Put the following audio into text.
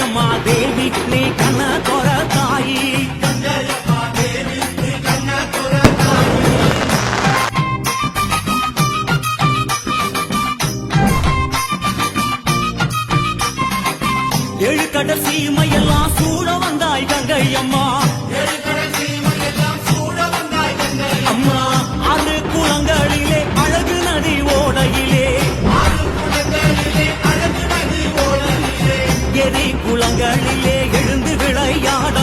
கங்கையம்மா தேவி நீ கண்ண தோற தாயி. ஏழு கடல் சீமையெல்லாம் புலங்களிலே எழுந்து விளையாட